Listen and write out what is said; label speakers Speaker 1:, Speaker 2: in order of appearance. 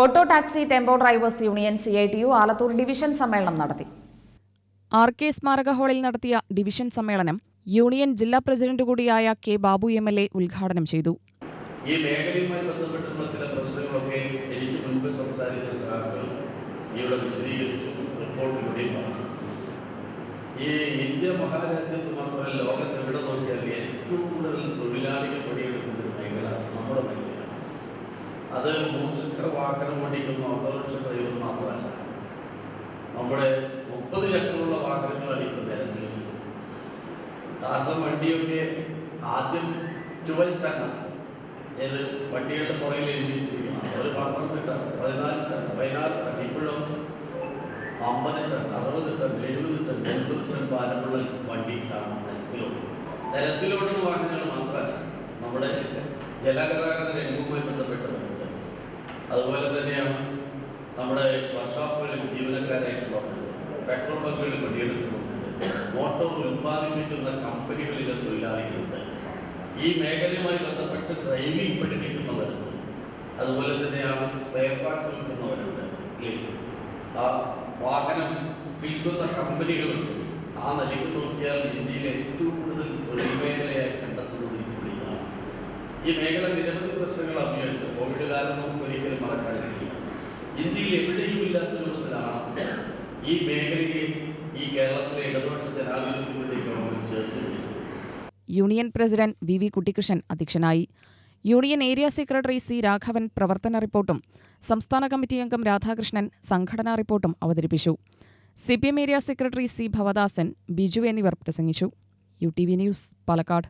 Speaker 1: Auto taxi tempo drivers union C I T U Alathur division സമ്മേളനം നടത്തി.
Speaker 2: R K സ്മാരക ഹാളിൽ നടത്തിയ ഡിവിഷൻ സമ്മേളനം യൂണിയൻ ജില്ലാ പ്രസിഡന്റ് കൂടിയായ K Babu M L A ഉദ്ഘാടനം ചെയ്തു.
Speaker 3: ഈ മേഖലയുമായി ബന്ധപ്പെട്ടുള്ള ചില പ്രശ്നങ്ങളൊക്കെ എനിക്ക് മുൻപ് സംസാരിച്ച സഹാക്കൾ ഇവിടെ വിശദീകരിച്ചു റിപ്പോർട്ടിലൂടെയും പറഞ്ഞു. ഈ ഇന്ത്യ മഹാരാജ്യത്ത് മാത്രമല്ല ലോകത്ത് എവിടെ നോക്കിയാൽ ഏറ്റവും കൂടുതൽ തൊഴിലാളികൾ പണിയെടുക്കുന്ന ഒരു മേഖല നമ്മുടെ മേഖലയാണ് അത് മൂച്ചക്ര വാഹനം ഓടിക്കുന്ന ഓട്ടോറിക്ഷ ഡ്രൈവർ മാത്രമല്ല. നമ്മുടെ മുപ്പത് ചക്രമുള്ള വാഹനങ്ങളാണ് ഇപ്പോൾ നിരത്തിൽ ടാസം വണ്ടിയൊക്കെ ആദ്യം ട്വൽവ് ടണ്ണാണ് ഏത് വണ്ടികളുടെ പുറകിൽ എഴുതി വെച്ചിരിക്കണം ഒരു പന്ത്രണ്ട് ടൺ പതിനാല് ടൺ പതിനാറ് ടൺ ഇപ്പോഴും അമ്പത് ടൺ അറുപത് ടൺ എഴുപത് ടൺ എൺപത് ടൺ ഭാരമുള്ള വണ്ടിയാണ് നിരത്തിലോട്ട് നിരത്തിലോട്ടുള്ള വാഹനങ്ങൾ മാത്രമല്ല നമ്മുടെ ജലഗതാഗത രംഗവുമായി അതുപോലെ തന്നെയാണ് നമ്മുടെ വർക്ക്ഷോപ്പുകളിൽ ജീവനക്കാരായിട്ടുള്ളവരുണ്ട് പെട്രോൾ പമ്പുകളിൽ പണിയെടുക്കുന്നുണ്ട്. മോട്ടോർ ഉൽപ്പാദിപ്പിക്കുന്ന കമ്പനികളിലെ തൊഴിലാളികളുണ്ട്. ഈ മേഖലയുമായി ബന്ധപ്പെട്ട് ഡ്രൈവിംഗ് പഠിപ്പിക്കുന്നവരുണ്ട്. അതുപോലെ തന്നെയാണ് സ്പെയർ പാർട്സ് വിൽക്കുന്നവരുണ്ട്. ഇല്ലേ ആ വാഹനം വിൽക്കുന്ന കമ്പനികളുണ്ട്. ആ നിലയ്ക്ക് നോക്കിയാൽ ഇന്ത്യയിൽ ഏറ്റവും ഈ മേഖല നിരവധി പ്രശ്നങ്ങൾ അഭിയോഗിച്ചു കോവിഡ് കാലം നമുക്ക് ഒരിക്കലും മറക്കാൻ കഴിയില്ല. ഇന്ത്യയിൽ എവിടെയും ഇല്ലാത്ത രൂപത്തിലാണ് ഈ മേഖലയെ ഈ കേരളത്തിലെ ഇടതുപക്ഷ ജനാധിപത്യത്തിലൂടെ ഗവൺമെന്റ് ചേർത്ത് പിടിച്ചത്.
Speaker 2: Union president V V Kuttikrishnan അധ്യക്ഷനായി. Union area secretary C Raghavan പ്രവർത്തന റിപ്പോർട്ടും സംസ്ഥാന കമ്മിറ്റി അംഗം രാധാകൃഷ്ണൻ സംഘടനാ റിപ്പോർട്ടും അവതരിപ്പിച്ചു. C P M area secretary C Bhavadasan Biju എന്നിവർ പ്രസംഗിച്ചു. U T V news Palakkad.